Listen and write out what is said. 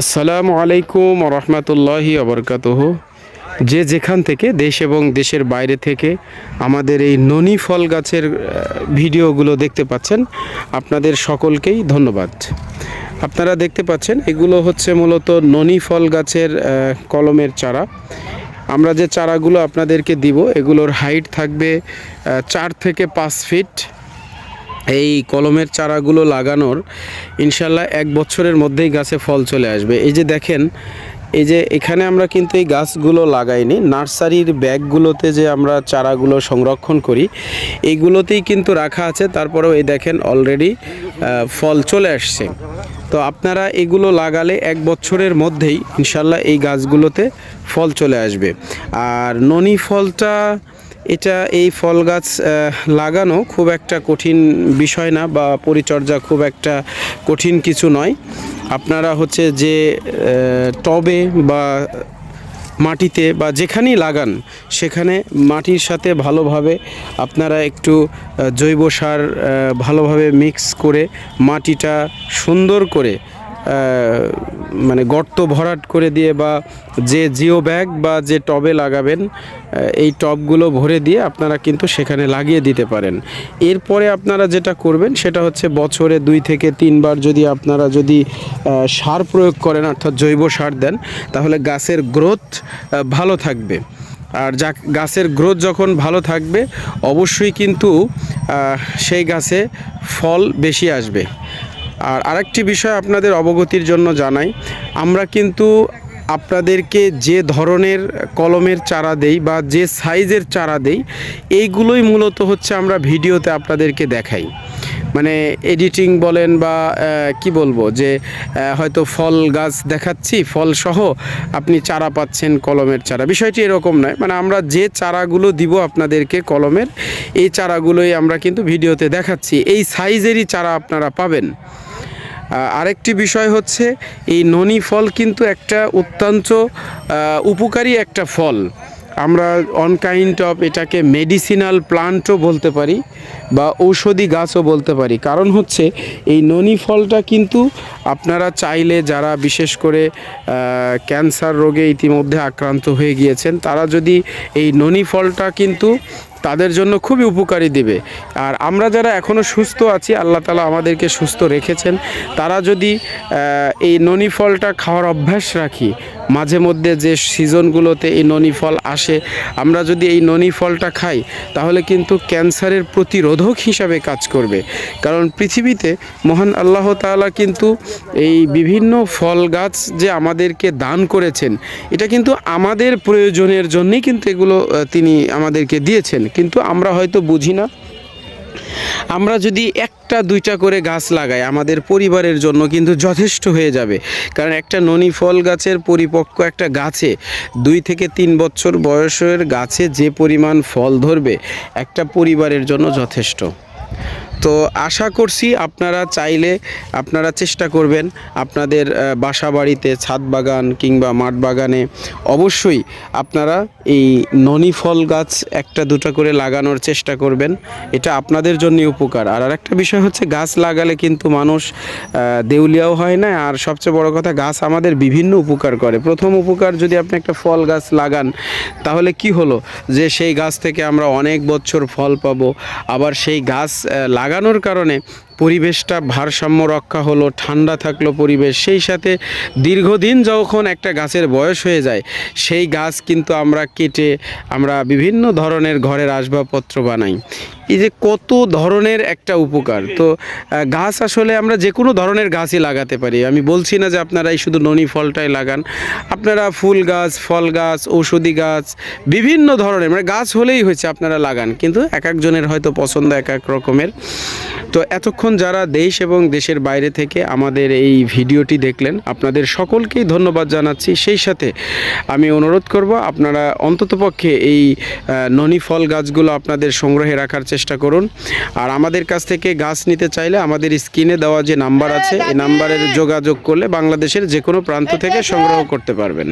আসসালামু আলাইকুম রহমতুল্লাহি আবরকাতহ যে যেখান থেকে দেশ এবং দেশের বাইরে থেকে আমাদের এই ননি ফল গাছের ভিডিওগুলো দেখতে পাচ্ছেন, আপনাদের সকলকেই ধন্যবাদ। আপনারা দেখতে পাচ্ছেন, এগুলো হচ্ছে মূলত ননি ফল গাছের কলমের চারা। আমরা যে চারাগুলো আপনাদেরকে দিব, এগুলোর হাইট থাকবে চার থেকে পাঁচ ফিট। এই কলমের চারাগুলো লাগানোর ইনশাল্লাহ এক বছরের মধ্যেই গাছে ফল চলে আসবে। এই যে দেখেন, এই যে এখানে আমরা কিন্তু এই গাছগুলো লাগাইনি, নার্সারির ব্যাগগুলোতে যে আমরা চারাগুলো সংরক্ষণ করি এইগুলোতেই কিন্তু রাখা আছে। তারপরেও এই দেখেন অলরেডি ফল চলে আসছে। তো আপনারা এগুলো লাগালে এক বছরের মধ্যেই ইনশাল্লাহ এই গাছগুলোতে ফল চলে আসবে। আর ননি ফলটা এটা এই ফল গাছ লাগানো খুব একটা কঠিন বিষয় না বা পরিচর্যা খুব একটা কঠিন কিছু নয়। আপনারা হচ্ছে যে টবে বা মাটিতে বা যেখানেই লাগান, সেখানে মাটির সাথে ভালোভাবে আপনারা একটু জৈব সার ভালোভাবে মিক্স করে মাটিটা সুন্দর করে মানে গর্ত ভরাট করে দিয়ে বা যে জিও ব্যাগ বা যে টবে লাগাবেন এই টবগুলো ভরে দিয়ে আপনারা কিন্তু সেখানে লাগিয়ে দিতে পারেন। এরপরে আপনারা যেটা করবেন, সেটা হচ্ছে বছরে দুই থেকে তিনবার যদি আপনারা যদি সার প্রয়োগ করেন, অর্থাৎ জৈব সার দেন, তাহলে গাছের গ্রোথ ভালো থাকবে। আর যা, গাছের গ্রোথ যখন ভালো থাকবে, অবশ্যই কিন্তু সেই গাছে ফল বেশি আসবে। আর আরেকটি বিষয় আপনাদের অবগতির জন্য জানাই, আমরা কিন্তু আপনাদেরকে যে ধরনের কলমের চারা দেই বা যে সাইজের চারা দেই, এইগুলোই মূলত হচ্ছে আমরা ভিডিওতে আপনাদেরকে দেখাই। মানে এডিটিং বলেন বা কি বলব যে হয়তো ফল গাছ দেখাচ্ছি, ফল সহ আপনি চারা পাচ্ছেন কলমের চারা। বিষয়টি এরকম নয় মানে আমরা যে চারাগুলো দিব আপনাদেরকে কলমের, এই চারাগুলোই আমরা কিন্তু ভিডিওতে দেখাচ্ছি। এই সাইজেরই চারা আপনারা পাবেন। আরেকটি বিষয় হচ্ছে এই ননি ফল কিন্তু একটা অত্যন্ত উপকারী একটা ফল। আমরা অন কাইন্ড অফ এটাকে মেডিসিনাল প্লান্টও বলতে পারি বা ঔষধি গাছও বলতে পারি। কারণ হচ্ছে এই ননি ফলটা কিন্তু আপনারা চাইলে যারা বিশেষ করে ক্যান্সার রোগে ইতিমধ্যে আক্রান্ত হয়ে গিয়েছেন, তারা যদি এই ননি ফলটা কিন্তু তাদের জন্য খুবই উপকারী দিবে। আর আমরা যারা এখনও সুস্থ আছি, আল্লাহ তালা আমাদেরকে সুস্থ রেখেছেন। তারা যদি এই ননি ফলটা খাওয়ার অভ্যাস রাখি মাঝে মধ্যে যে সিজনগুলোতে এই ননি ফল আসে, আমরা যদি এই ননি ফলটা খাই, তাহলে কিন্তু ক্যান্সারের প্রতিরোধক হিসাবে কাজ করবে। কারণ পৃথিবীতে মহান আল্লাহ তাআলা কিন্তু এই বিভিন্ন ফল গাছ যে আমাদেরকে দান করেছেন, এটা কিন্তু আমাদের প্রয়োজনের জন্যই কিন্তু এগুলো তিনি আমাদেরকে দিয়েছেন। কিন্তু আমরা হয়তো বুঝি না। আমরা যদি একটা, দুইটা করে গাছ লাগাই, আমাদের পরিবারের জন্য কিন্তু যথেষ্ট হয়ে যাবে। কারণ একটা ননি ফল গাছের পরিপক্ক একটা গাছে দুই থেকে তিন বছর বয়সের গাছে যে পরিমাণ ফল ধরবে, একটা পরিবারের জন্য যথেষ্ট। তো আশা করছি আপনারা চাইলে আপনারা চেষ্টা করবেন আপনাদের বাসা বাড়িতে ছাদ বাগান কিংবা মাঠ বাগানে অবশ্যই আপনারা এই ননি ফল গাছ একটা দুটো করে লাগানোর চেষ্টা করবেন। এটা আপনাদের জন্য উপকার। আর আরেকটা বিষয় হচ্ছে গাছ লাগালে কিন্তু মানুষ দেউলিয়াও হয় না। আর সবচেয়ে বড় কথা গাছ আমাদের বিভিন্ন উপকার করে। প্রথম উপকার যদি আপনি একটা ফল গাছ লাগান তাহলে কি হলো? যে সেই গাছ থেকে আমরা অনেক বছর ফল পাবো। আবার সেই গাছ আহ, লাগানোর কারণে পরিবেশটা ভারসাম্য রক্ষা হলো, ঠান্ডা থাকল পরিবেশ। সেই সাথে দীর্ঘদিন যখন একটা গাছের বয়স হয়ে যায়, সেই গাছ কিন্তু আমরা কেটে আমরা বিভিন্ন ধরনের ঘরের আসবাবপত্র বানাই। এই যে কত ধরনের একটা উপকার। তো গাছ আসলে আমরা যে কোনো ধরনের গাছই লাগাতে পারি। আমি বলছি না যে আপনারা এই শুধু ননি ফলটাই লাগান। আপনারা ফুল গাছ, ফল গাছ, ঔষধি গাছ, বিভিন্ন ধরনের মানে গাছ হলেই হয়েছে আপনারা লাগান। কিন্তু এক একজনের হয়তো পছন্দ এক এক রকমের। তো এতক্ষণ যারা দেশ এবং দেশের বাইরে থেকে আমাদের এই ভিডিওটি দেখলেন, আপনাদের সকলকেই ধন্যবাদ জানাচ্ছি। সেই সাথে আমি অনুরোধ করব, আপনারা অন্ততপক্ষে এই ননি ফল গাছগুলো আপনাদের সংগ্রহে রাখার চেষ্টা করুন। আর আমাদের কাছ থেকে গাছ নিতে চাইলে আমাদের স্ক্রিনে দেওয়া যে নাম্বার আছে এই নাম্বারের যোগাযোগ করলে বাংলাদেশের যে কোনো প্রান্ত থেকে সংগ্রহ করতে পারবেন।